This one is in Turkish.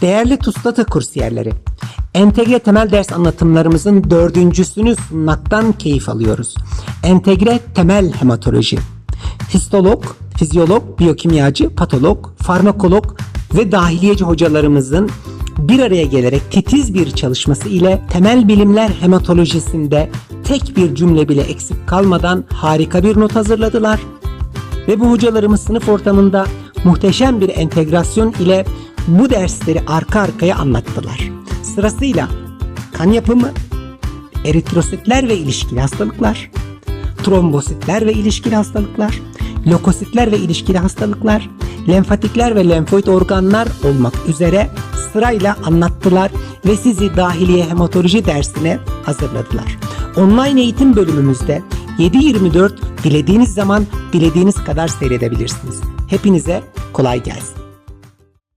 Değerli TUSLATA kursiyerleri, entegre temel ders anlatımlarımızın dördüncüsünü sunmaktan keyif alıyoruz. Entegre temel hematoloji. Histolog, fizyolog, biyokimyacı, patolog, farmakolog ve dahiliyeci hocalarımızın bir araya gelerek titiz bir çalışması ile temel bilimler hematolojisinde tek bir cümle bile eksik kalmadan harika bir not hazırladılar. Ve bu hocalarımız sınıf ortamında muhteşem bir entegrasyon ile bu dersleri arka arkaya anlattılar. Sırasıyla kan yapımı, eritrositler ve ilişkili hastalıklar, trombositler ve ilişkili hastalıklar, lökositler ve ilişkili hastalıklar, lenfatikler ve lenfoid organlar olmak üzere sırayla anlattılar ve sizi dahiliye hematoloji dersine hazırladılar. Online eğitim bölümümüzde 7-24 dilediğiniz zaman dilediğiniz kadar seyredebilirsiniz. Hepinize kolay gelsin.